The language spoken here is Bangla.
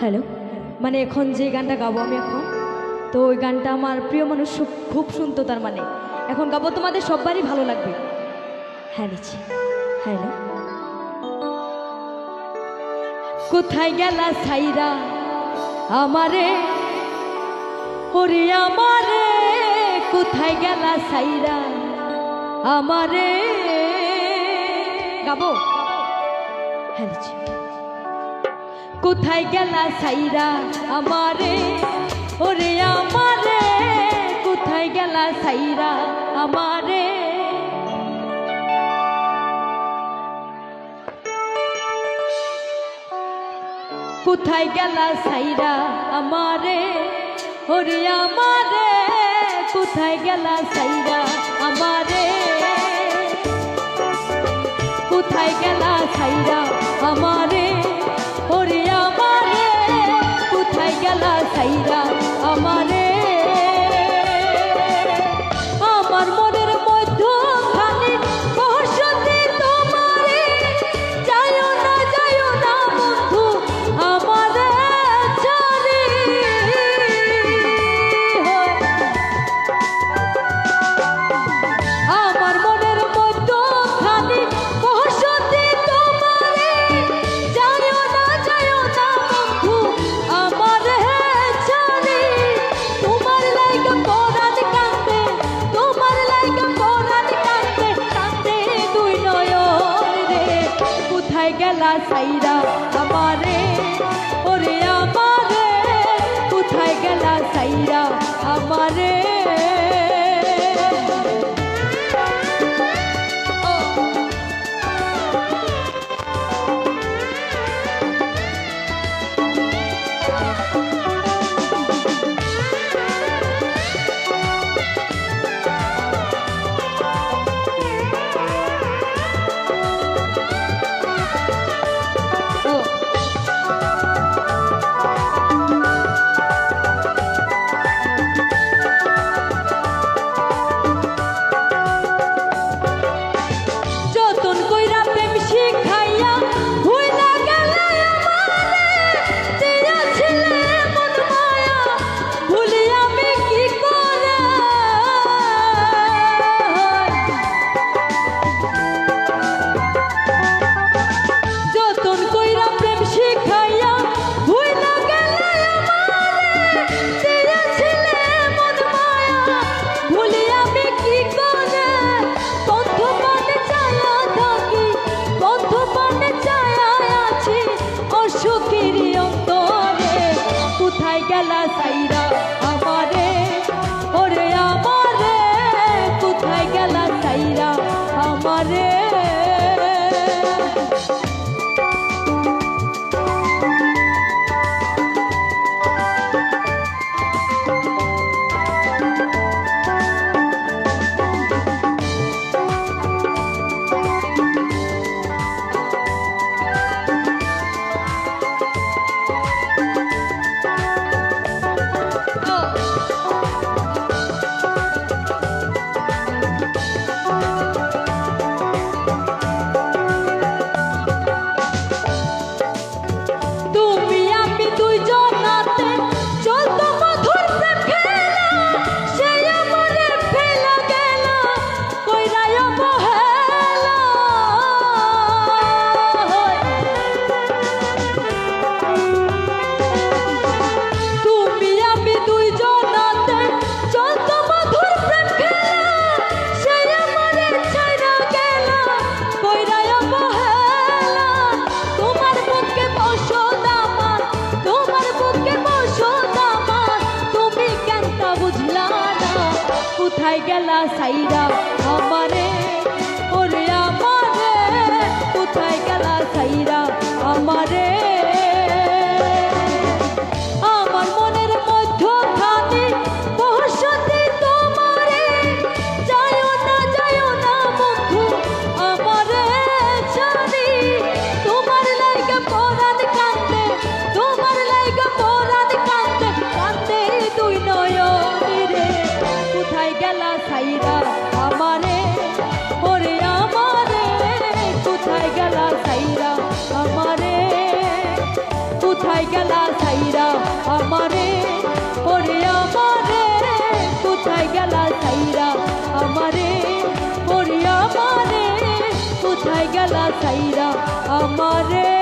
হ্যালো? মানে এখন যে গানটা গাবো আমি এখন, তো ওই গানটা আমার প্রিয় মানুষ খুব শুনতো তার মানে। এখন গাবো তোমাদের সববারই ভালো লাগবে। হ্যাঁ নিচে হ্যালো? কোথায় গেলা সাইরা আমারে? ওরে আমারে, কোথায় গেলা সাইরা আমারে? গাবো? হ্যাঁ কোথায় গেলা সাইরা আমারে? ওরে আমারে, কোথায় গেলা সাইরা আমারে? কোথায় গেলা সাইরা আমারে? ওরে আমারে, কোথায় গেলা সাইরা আমারে? কোথায় গেলা সাইরা আমারে? সাইরা গেলা সাইরা আমারে ওরে আমারে কোথায় গেলা সাইরা আমারে? কোথায় গেলা সাইরা? আমারে ওরে আমারে কোথায় গেলা সাইরা? আমারে খেলা সাইরা আমারে, ওরে আমারে, কোথায় গেলা সাইরা আমারে? কোথায় গেলা সাইরা আমারে, ওরে আমারে, কোথায় গেলা সাইরা আমারে? ওরে আমারে, কোথায় গেলা সাইরা আমারে?